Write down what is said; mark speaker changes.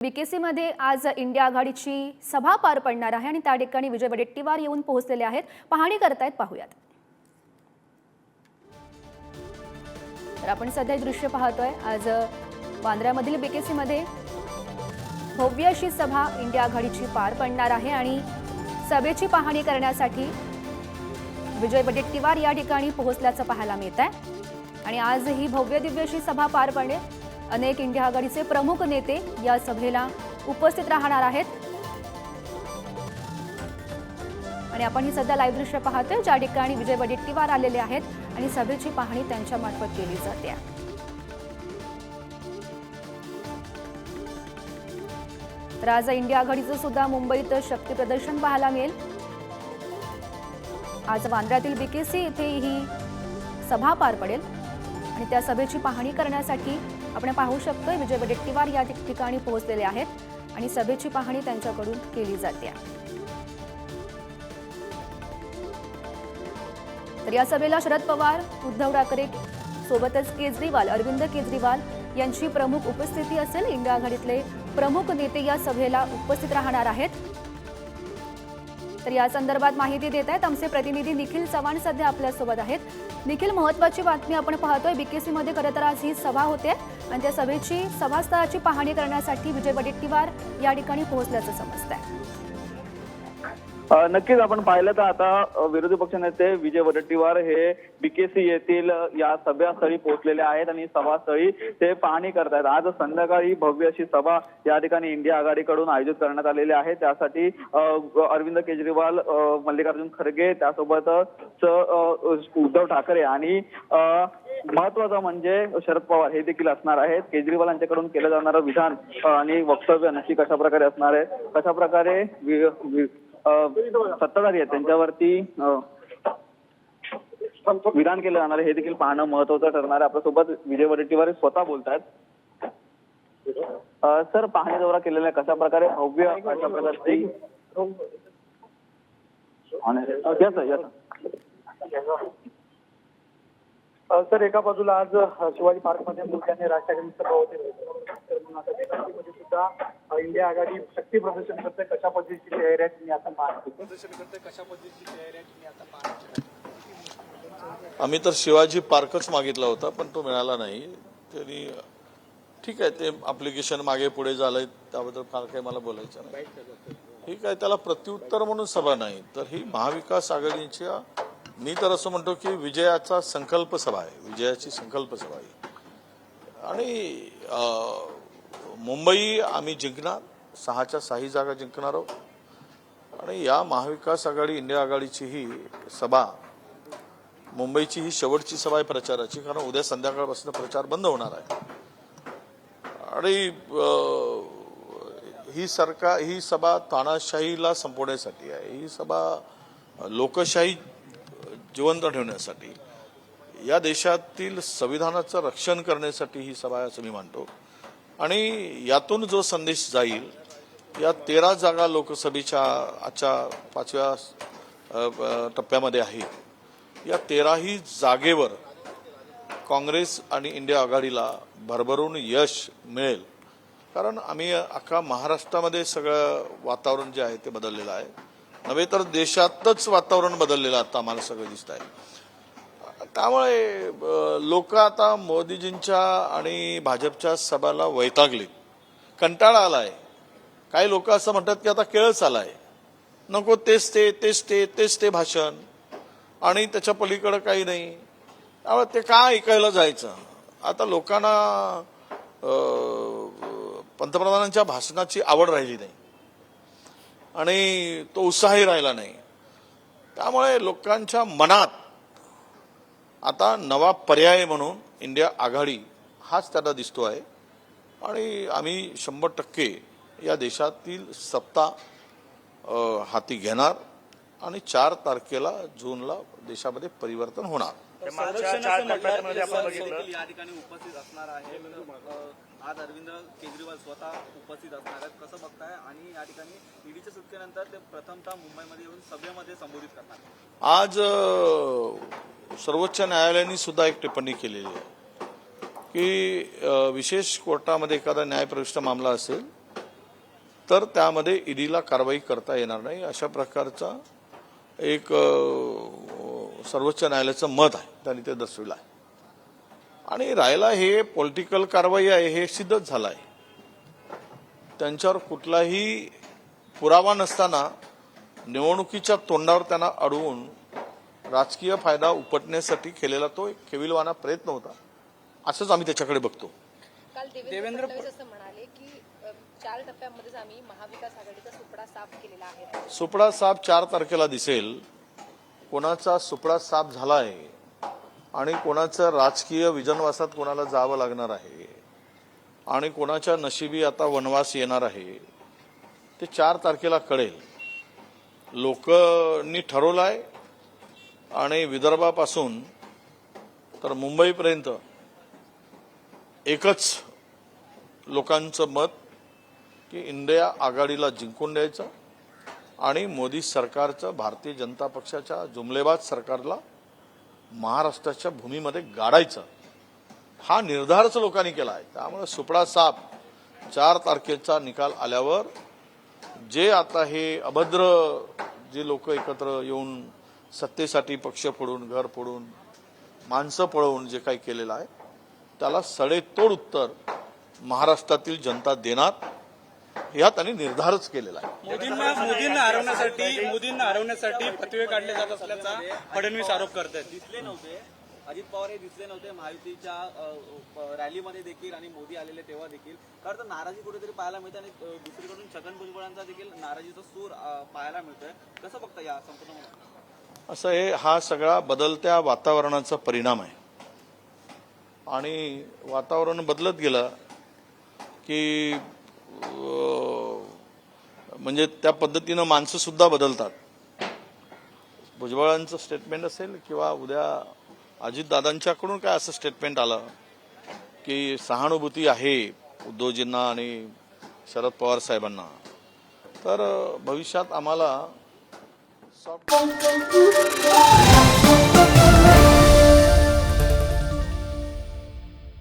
Speaker 1: बीकेसीमध्ये आज इंडिया आघाडीची सभा पार पडणार आहे आणि त्या ठिकाणी विजय वडेट्टीवार येऊन पोहोचलेले आहेत. पाहणी करतायत पाहूयात. तर आपण सध्या दृश्य पाहतोय. आज वांद्र्यामधील बीकेसीमध्ये भव्य अशी सभा इंडिया आघाडीची पार पडणार आहे आणि सभेची पाहणी करण्यासाठी विजय वडेट्टीवार या ठिकाणी पोहोचल्याचं पाहायला मिळत आहे आणि आज ही भव्य दिव्य अशी सभा पार पडेल. अनेक इंडिया आघाडीचे प्रमुख नेते या सभेला उपस्थित राहणार आहेत. आणि आपण ही सध्या लाईव्ह दृश्य पाहतोय ज्या ठिकाणी विजय वडेट्टीवार आलेले आहेत आणि सभेची पाहणी त्यांच्या मार्फत केली जाते. तर आज इंडिया आघाडीचं सुद्धा मुंबईत शक्ती प्रदर्शन पाहायला मिळेल. आज वांद्र्यातील बीकेसी येथे ही सभा पार पडेल. आणि त्या सभेची पाहणी करण्यासाठी आपण पाहू शकतोय विजय वडेट्टीवार या ठिकाणी पोहोचलेले आहेत आणि सभेची पाहणी त्यांच्याकडून केली जाते. तर या सभेला शरद पवार उद्धव ठाकरे सोबतच केजरीवाल अरविंद केजरीवाल यांची प्रमुख उपस्थिती असेल. इंडिया आघाडीतले प्रमुख नेते या सभेला उपस्थित राहणार आहेत. तर या संदर्भात माहिती देत आहेत आमचे प्रतिनिधी निखिल चव्हाण सध्या आपल्यासोबत आहेत. निखिल महत्वाची बातमी आपण पाहतोय बीकेसी मध्ये खरं तर आज ही सभा होते आणि त्या सभेची सभास्थळाची पाहणी करण्यासाठी विजय वडेट्टीवार या ठिकाणी पोहोचल्याचं समजत
Speaker 2: आहे नक्कीच आपण पाहिलं तर आता विरोधी पक्षनेते विजय वडेट्टीवार हे बीकेसी येथील या सभास्थळी पोहोचलेले आहेत आणि सभास्थळी ते पाहणी करतायत. आज संध्याकाळी भव्य अशी सभा या ठिकाणी इंडिया आघाडीकडून आयोजित करण्यात आलेली आहे. त्यासाठी अरविंद केजरीवाल मल्लिकार्जुन खरगे त्यासोबतच उद्धव ठाकरे आणि महत्वाचं म्हणजे शरद पवार हे देखील असणार आहेत. केजरीवाल यांच्याकडून केलं जाणारं विधान आणि वक्तव्य नक्की कशा प्रकारे असणार आहे? कशा प्रकारे सत्ताधारी आहेत. त्यांच्यावरती विधान केलं जाणार हे देखील पाहणं महत्वाचं ठरणार आहे. आपल्यासोबत विजय वडेट्टीवार स्वतः बोलतायत. सर पाहणी दौरा केलेला आहे. कशा प्रकारे भव्य अशा प्रकारची आणि-
Speaker 3: सर एका बाजूला आज अ, शिवाजी पार्कमध्ये राज राष्ट्रवादी सभा होते. तर मग आता सुद्धा इंडिया आघाडी शक्ती प्रदर्शन करते कशा पद्धतीची तयारी आहे तुम्ही आता पाहतो प्रदर्शन करते कशा पद्धतीची तयारी आहे तुम्ही आता पाहतो
Speaker 4: आम्ही तर शिवाजी पार्कच मागितला होता पण तो मिळाला नाही. त्यांनी ठीक आहे ते अप्लिकेशन मागे पुढे झालंय त्याबद्दल फार काही मला बोलायचं नाही. ठीक आहे त्याला प्रत्युत्तर म्हणून सभा नाही तर ही महाविकास आघाडीच्या मी तर असं म्हणतो की विजयाचा संकल्प सभा आहे विजयाची संकल्प सभा आहे. आणि मुंबई आम्ही जिंकणार सहाच्या सहाही जागा जिंकणार आहोत. आणि या महाविकास आघाडी इंडिया आघाडीची ही सभा मुंबईची ही शेवटची सभा आहे प्रचाराची कारण उद्या संध्याकाळपासून प्रचार बंद होणार आहे. आणि ही सरकार ही सभा तानाशाहीला संपवण्यासाठी आहे. ही सभा लोकशाही जिवंत ठेवण्यासाठी या देशातील संविधानाचं रक्षण करण्यासाठी ही सभा आहे असं मी मानतो. आणि यातून जो संदेश जाईल या तेरा जागा लोकसभेच्या आजच्या पाचव्या टप्प्यामध्ये आहेत या तेराही जागेवर काँग्रेस आणि इंडिया आघाडीला भरभरून यश मिळेल. कारण आम्ही अख्खा महाराष्ट्रामध्ये सगळं वातावरण जे आहे ते बदललेलं आहे. नव्हे तर देशातच वातावरण बदललेलं आता आम्हाला सगळं दिसत आहे त्यामुळे लोक आता मोदीजींच्या आणि भाजपच्या सभाला वैतागले. कंटाळा आला आहे काही लोक असं म्हणतात की आता केळच आला आहे नको तेच ते तेच ते तेच ते भाषण. आणि त्याच्या पलीकडं काही नाही. त्यामुळे ते का ऐकायला जायचं? आता लोकांना पंतप्रधानांच्या भाषणाची आवड राहिली नाही. आणि तो उत्साही राहिला नाही. त्यामुळे लोकांच्या मनात आता नवा पर्याय म्हणून इंडिया आघाडी हाच त्यांना दिसतो आहे. आणि आम्ही शंभर टक्के या देशातील सत्ता हाती घेणार आणि चार तारखेला जूनला देशामध्ये परिवर्तन होणार.
Speaker 5: या ठिकाणी उपस्थित असणार आहे. आज अरविंद केजरीवाल स्वतः उपस्थित असणार आहेत. कसं बघताय? आणि या ठिकाणी ईडीच्या सुटकेनंतर ते प्रथमतः मुंबईमध्ये येऊन सभेमध्ये संबोधित करणार
Speaker 4: आज सर्वोच्च न्यायालयाने सुद्धा एक टिप्पणी केलेली आहे की विशेष कोर्टामध्ये एखादा न्यायप्रविष्ट मामला असेल तर त्यामध्ये ईडीला कारवाई करता येणार नाही. अशा प्रकारचा एक सर्वोच्च न्यायालयाचं मत आहे. त्यांनी ते दर्शविलं आहे. आणि राहिला हे पॉलिटिकल कारवाई आहे हे सिद्धच झालं आहे त्यांच्यावर कुठलाही पुरावा नसताना निवडणुकीच्या तोंडावर त्यांना अडवून राजकीय फायदा उपटण्यासाठी केलेला तो एक केविलवाना प्रयत्न होता. असंच आम्ही त्याच्याकडे बघतो.
Speaker 6: काल देवेंद्र म्हणाले की चार टप्प्यामध्येच आम्ही महाविकास आघाडीचा सुपडा साफ केलेला आहे.
Speaker 4: सुपडा साप चार तारखेला दिसेल. कोणाचा सुपडा साप झाला आहे आणि कोणाचं राजकीय विजनवासात कोणाला जावं लागणार आहे आणि कोणाच्या नशिबी आता वनवास येणार आहे ते चार तारखेला कळेल. लोकांनी ठरवलं आहे आणि विदर्भापासून तर मुंबईपर्यंत एकच लोकांचं मत की इंडिया आघाडीला जिंकून द्यायचं. आणि मोदी सरकारचं भारतीय जनता पक्षाच्या जुमलेबाज सरकारला महाराष्ट्राच्या भूमीमध्ये गाडायचं. हा निर्धारच लोकांनी केला आहे त्यामुळे सुपडा साप चार तारखेचा निकाल आल्यावर जे आता हे अभद्र जे लोक एकत्र येऊन सत्तेसाठी पक्ष फोडून घर फोडून माणसं पळवून जे काही केलेलं आहे त्याला सडेतोड उत्तर महाराष्ट्रातील जनता देणार. ह्या त्यांनी निर्धारच केलेला आहे.
Speaker 7: मोदींना मोदींना हरवण्यासाठी मोदींना हरवण्यासाठी फतवे काढले जात असल्याचा फडणवीस आरोप करतायत.
Speaker 5: दिसले नव्हते. अजित पवार हे दिसले नव्हते. महायुतीच्या रॅलीमध्ये देखील आणि मोदी आलेले तेव्हा देखील. खरं तर नाराजी कुठेतरी पाहायला मिळते आणि दुसरीकडून छगन भुजबळांचा देखील नाराजीचा सूर पाहायला मिळतोय. कसं बघता या संपूर्ण
Speaker 4: असं हे हा सगळा बदलत्या वातावरणाचा परिणाम आहे. आणि वातावरण बदलत गेलं की म्हणजे त्या पद्धतीनं माणसंसुद्धा बदलतात. भुजबळांचं स्टेटमेंट असेल किंवा उद्या अजितदादांच्याकडून काय असं स्टेटमेंट आलं की सहानुभूती आहे उद्धवजींना आणि शरद पवार साहेबांना. तर भविष्यात आम्हाला सॉफ्ट